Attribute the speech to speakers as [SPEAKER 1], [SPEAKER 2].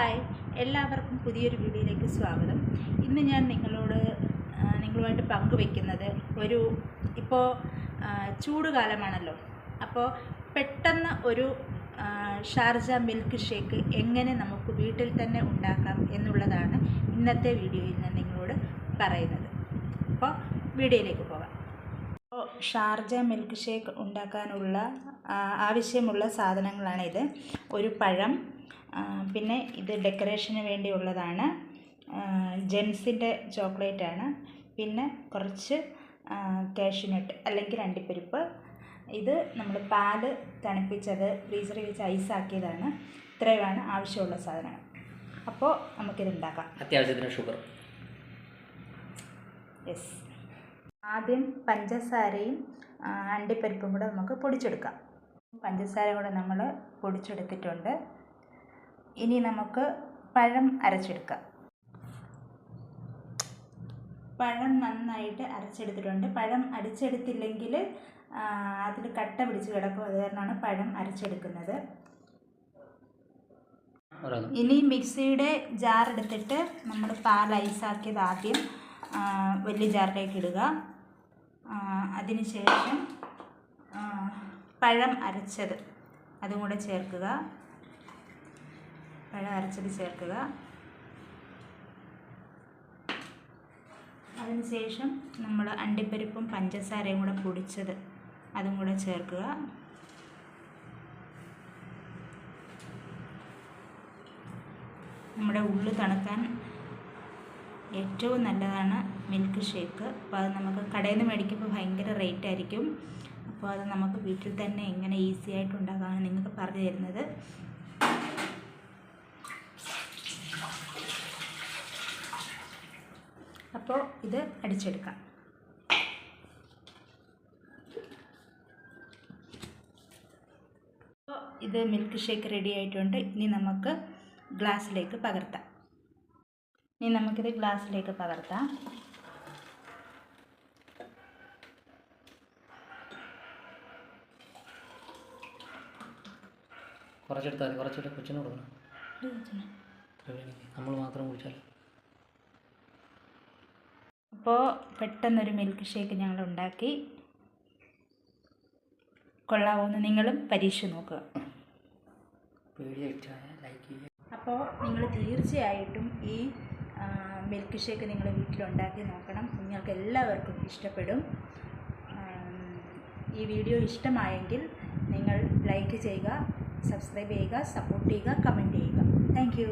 [SPEAKER 1] Hi. എല്ലാവർക്കും പുതിയൊരു വീഡിയോയിലേക്ക് സ്വാഗതം. ഇന്ന് ഞാൻ നിങ്ങളോട് നിങ്ങളുമായിട്ട് പങ്കുവെക്കുന്നത് ഒരു ഇപ്പോൾ ചൂടുകാലമാണല്ലോ. അപ്പോൾ പെട്ടെന്ന് ഒരു ഷാർജ മിൽക്ക് ഷേക്ക് എങ്ങനെ നമുക്ക് വീട്ടിൽ തന്നെ ഉണ്ടാക്കാം എന്നുള്ളതാണ് ഇന്നത്തെ വീഡിയോയിൽ ഞാൻ നിങ്ങളോട് പറയുന്നത്. അപ്പോൾ വീഡിയോയിലേക്ക് പോകാം. അപ്പോൾ ഷാർജ മിൽക്ക് ഷേക്ക് ഉണ്ടാക്കാനുള്ള ആവശ്യമുള്ള സാധനങ്ങളാണിത്. ഒരു പഴം പിന്നെ ഇത് ഡെക്കറേഷന് വേണ്ടിയുള്ളതാണ്. ജെൻസിന്റെ ആണ് പിന്നെ കുറച്ച് കാഷ്യൂനട്ട് അല്ലെങ്കിൽ അണ്ടിപ്പരിപ്പ് ഇത് നമ്മൾ പാൽ തണുപ്പിച്ചത് ഫ്രീസറിൽ വെച്ച് ഐസാക്കിയതാണ്. ഇത്രയുമാണ് ആവശ്യമുള്ള സാധനങ്ങൾ. അപ്പോൾ നമുക്കിത് ഉണ്ടാക്കാം.
[SPEAKER 2] അത്യാവശ്യത്തിന് ഷുഗർ.
[SPEAKER 1] യെസ്. ആദ്യം പഞ്ചസാരയും അണ്ടിപ്പരിപ്പും കൂടെ നമുക്ക് പൊടിച്ചെടുക്കാം. പഞ്ചസാര കൂടെ നമ്മൾ പൊടിച്ചെടുത്തിട്ടുണ്ട്. ഇനി നമുക്ക് പഴം അരച്ചെടുക്കാം. പഴം നന്നായിട്ട് അരച്ചെടുത്തിട്ടുണ്ട്. പഴം അടിച്ചെടുത്തില്ലെങ്കിൽ അതിൽ കട്ട പിടിച്ച് കിടക്കും. അത് കാരണമാണ് പഴം അരച്ചെടുക്കുന്നത്. ഇനി മിക്സിയുടെ ജാർ എടുത്തിട്ട് നമ്മൾ പാൽ ഐസാക്കിയത് ആദ്യം വലിയ ജാറിലേക്ക് ഇടുക. അതിനുശേഷം പഴം അരച്ചത്. അതും കൂടെ ചേർക്കുക. പഴം അരച്ചത് ചേർക്കുക. അതിനുശേഷം നമ്മൾ അണ്ടിപ്പരിപ്പും പഞ്ചസാരയും കൂടെ പൊടിച്ചത് അതും കൂടെ ചേർക്കുക. നമ്മുടെ ഉള്ളു തണുക്കാൻ ഏറ്റവും നല്ലതാണ് മിൽക്ക് ഷേക്ക്. അപ്പോൾ അത് നമുക്ക് കടയിൽ നിന്ന് മേടിക്കുമ്പോൾ ഭയങ്കര റേറ്റ് ആയിരിക്കും. അപ്പോൾ അത് നമുക്ക് വീട്ടിൽ തന്നെ എങ്ങനെ ഈസി ആയിട്ട് ഉണ്ടാക്കാമെന്ന് നിങ്ങൾക്ക് പറഞ്ഞു തരുന്നത്. അപ്പോൾ ഇത് അടിച്ചെടുക്കാം. അപ്പോൾ ഇത് മിൽക്ക് ഷേക്ക് റെഡി ആയിട്ടുണ്ട്. ഇനി നമുക്ക് ഗ്ലാസ്സിലേക്ക് പകർത്താം. ഇനി നമുക്കിത് ഗ്ലാസ്സിലേക്ക് പകർത്താം.
[SPEAKER 2] കുറച്ചെടുത്താൽ കുറച്ചെടുത്ത് കൊച്ചിന് കൊടുക്കണം. നമ്മൾ മാത്രം കുടിച്ചാൽ
[SPEAKER 1] അപ്പോൾ പെട്ടെന്നൊരു മിൽക്ക് ഷേക്ക് ഞങ്ങൾ ഉണ്ടാക്കി കൊള്ളാവുന്ന നിങ്ങളും പരീക്ഷ നോക്കുക. അപ്പോൾ നിങ്ങൾ തീർച്ചയായിട്ടും ഈ മിൽക്ക് ഷേക്ക് നിങ്ങൾ വീട്ടിലുണ്ടാക്കി നോക്കണം. നിങ്ങൾക്ക് എല്ലാവർക്കും ഇഷ്ടപ്പെടും. ഈ വീഡിയോ ഇഷ്ടമായെങ്കിൽ നിങ്ങൾ ലൈക്ക് ചെയ്യുക സബ്സ്ക്രൈബ് ചെയ്യുക സപ്പോർട്ട് ചെയ്യുക കമന്റ് ചെയ്യുക. താങ്ക്